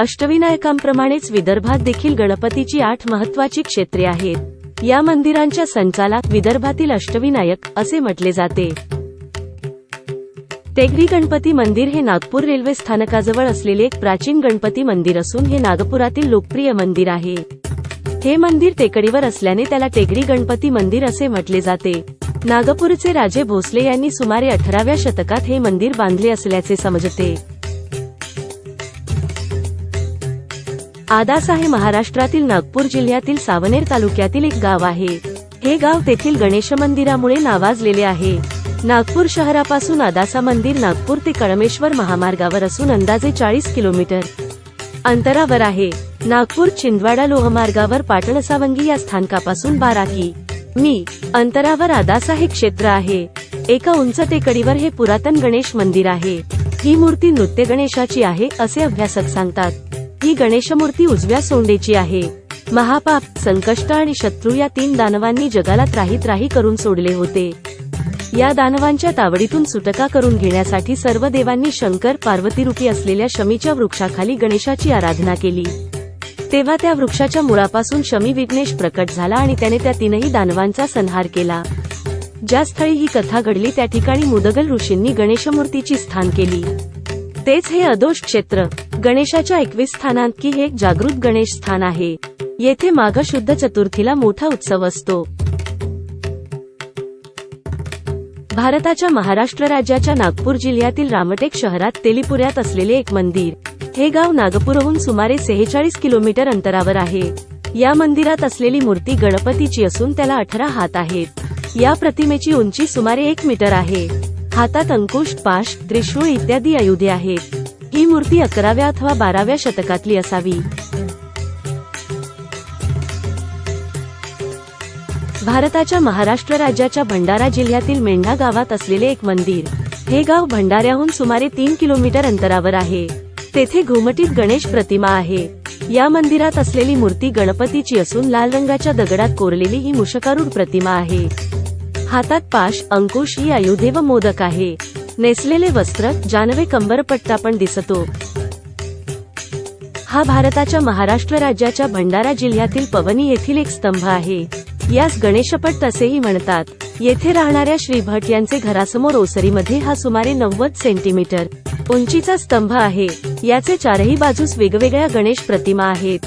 अष्टविनायकांप्रमाणेच विदर्भात देखील गणपतीची आठ महत्वाची क्षेत्रे आहेत. या मंदिरांच्या संचाला विदर्भातील अष्टविनायक असे म्हटले जाते. टेकडी गणपती मंदिर हे नागपूर रेल्वे स्थानकाजवळ असलेले एक प्राचीन गणपती मंदिर असून हे नागपुरातील लोकप्रिय मंदिर आहे. हे मंदिर टेकडीवर असल्याने त्याला टेकडी गणपती मंदिर असे म्हटले जाते. नागपूरचे राजे भोसले यांनी सुमारे अठराव्या शतकात हे मंदिर बांधले असल्याचे समजते. आदासा हे महाराष्ट्रातील नागपूर जिल्ह्यातील सावनेर तालुक्यातील एक गाव आहे. हे गाव तेथील गणेश मंदिरामुळे नावाजलेले आहे. नागपूर शहरापासून आदासा मंदिर नागपूर ते कळमेश्वर महामार्गावर असून अंदाजे चाळीस किलोमीटर अंतरावर आहे. नागपूर छिंदवाडा लोहमार्गावर पाटणसावंगी या स्थानकापासून बारा की. मी अंतरावर आदासा हे क्षेत्र आहे. एका उंच टेकडीवर हे पुरातन गणेश मंदिर आहे. ही मूर्ती नृत्य गणेशाची आहे असे अभ्यासक सांगतात. ही गणेशमूर्ती उजव्या सोंडेची आहे. महापाप संकष्ट आणि शत्रू या तीन दानवांनी जगाला त्राही त्राही करून सोडले होते. या दानवांच्या तावडीतून सुटका करून घेण्यासाठी सर्व देवांनी शंकर पार्वती रूपी असलेल्या शमीच्या वृक्षाखाली गणेशाची आराधना केली. तेव्हा त्या वृक्षाच्या मुळापासून शमी विघ्नेश प्रकट झाला आणि त्याने त्या तीनही दानवांचा संहार केला. ज्या स्थळी ही कथा घडली त्या ठिकाणी मुदगल ऋषींनी गणेशमूर्तीची स्थान केली. तेच हे अदोष क्षेत्र. गणेशाच्या एकवीस स्थानांकी हे एक जागृत गणेश स्थान आहे. येथे माघ शुद्ध चतुर्थीला मोठा उत्सव असतो. भारताच्या महाराष्ट्र राज्याच्या नागपूर जिल्ह्यातील रामटेक शहरात तेलीपुऱ्यात असलेले एक मंदिर. हे गाव नागपूरहून सुमारे सेहेचाळीस किलोमीटर अंतरावर आहे. या मंदिरात असलेली मूर्ती गणपतीची असून त्याला अठरा हात आहेत. या प्रतिमेची उंची सुमारे एक मीटर आहे. हातात अंकुश पाश त्रिशूळ इत्यादी आयुधे आहेत. ही मूर्ती अकराव्या अथवा बाराव्या शतकातली असावी. भारताच्या महाराष्ट्र राज्याच्या भंडारा जिल्ह्यातील मेंढा गावात असलेले एक मंदिर हे गाव भंडाऱ्याहून सुमारे तीन किलोमीटर अंतरावर आहे. तेथे घुमटीत गणेश प्रतिमा आहे. या मंदिरात असलेली मूर्ती गणपतीची असून लाल रंगाच्या दगडात कोरलेली ही मुषकारूढ प्रतिमा आहे. हातात पाश अंकुश ही आयुधे व मोदक आहे. नेसलेले वस्त्र जानवे कंबरपट्टा पण दिसतो. हा भारताच्या महाराष्ट्र राज्याच्या भंडारा जिल्ह्यातील पवनी येथील एक स्तंभ आहे. यास गणेशपट असेही म्हणतात. येथे राहणाऱ्या श्री भट यांचे घरासमोर ओसरीमध्ये हा सुमारे नव्वद सेंटीमीटर उंचीचा स्तंभ आहे. याचे चारही बाजूस वेगवेगळ्या गणेश प्रतिमा आहेत.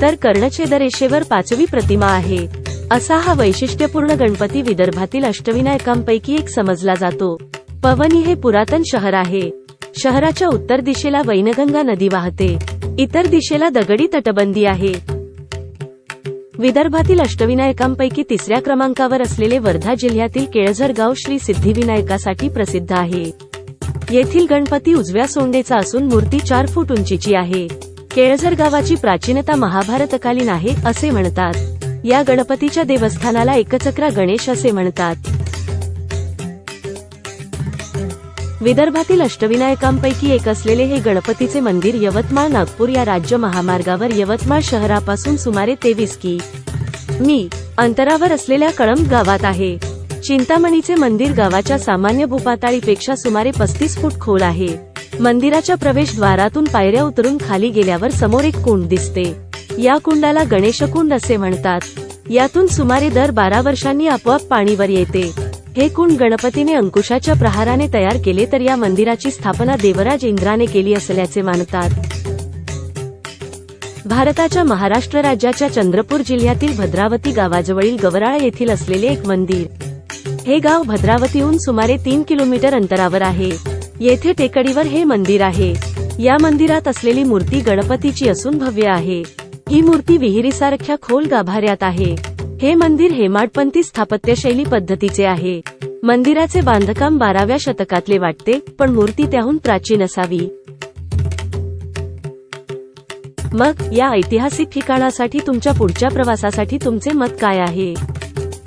तर कर्णछेद रेषेवर पाचवी प्रतिमा आहे. असा हा वैशिष्ट्यपूर्ण गणपती विदर्भातील अष्टविनायकांपैकी एक समजला जातो. पवनी हे पुरातन शहर आहे. शहराच्या उत्तर दिशेला वैनगंगा नदी वाहते. इतर दिशेला दगडी तटबंदी आहे. विदर्भातील अष्टविनायकांपैकी तिसऱ्या क्रमांकावर असलेले वर्धा जिल्ह्यातील केळझर गाव श्री सिद्धिविनायकासाठी प्रसिद्ध आहे. येथील गणपती उजव्या सोंडेचा असून मूर्ती चार फूट उंचीची आहे. केळझर गावाची प्राचीनता महाभारतकालीन आहे असे म्हणतात. या गणपतीच्या देवस्थानाला एकचक्रा गणेश असे म्हणतात. विदर्भातील अष्टविनायकांपैकी एक असलेले हे गणपतीचे मंदिर यवतमाळ नागपूर या राज्य महामार्गावर यवतमाळ शहरापासून सुमारे तेवीस की. मी अंतरावर असलेल्या कळंब गावात आहे. चिंतामणीचे मंदिर गावाच्या सामान्य भूपाताळीपेक्षा सुमारे पस्तीस फूट खोल आहे. मंदिराच्या प्रवेशद्वारातून पायऱ्या उतरून खाली गेल्यावर समोर एक कुंड दिसते. या कुंडाला गणेशकुंड असे म्हणतात. यातून सुमारे दर बारा वर्षांनी आपोआप पाणीवर येते. हे कुंड गणपतीने अंकुशाच्या प्रहाराने तयार केले तर या मंदिराची स्थापना देवराज इंद्राने केली असल्याचे मानतात. भारताच्या महाराष्ट्र राज्याच्या चंद्रपूर जिल्ह्यातील भद्रावती गावाजवळील गवराळा येथील असलेले एक मंदिर. हे गाव भद्रावतीहून सुमारे तीन किलोमीटर अंतरावर आहे. येथे टेकडीवर हे मंदिर आहे. या मंदिरात असलेली मूर्ती गणपतीची असून भव्य आहे. ही मूर्ती विहिरीसारख्या खोल गाभाऱ्यात आहे. हे मंदिर हेमाडपंथी स्थापत्यशैली पद्धतीचे आहे. मंदिराचे बांधकाम बाराव्या शतकातले वाटते पण मूर्ती त्याहून प्राचीन असावी. मग या ऐतिहासिक ठिकाणासाठी तुमच्या पुढच्या प्रवासासाठी तुमचे मत काय आहे?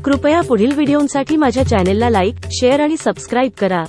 कृपया पुढील व्हिडिओंसाठी माझ्या चॅनेलला लाईक शेअर आणि सबस्क्राईब करा.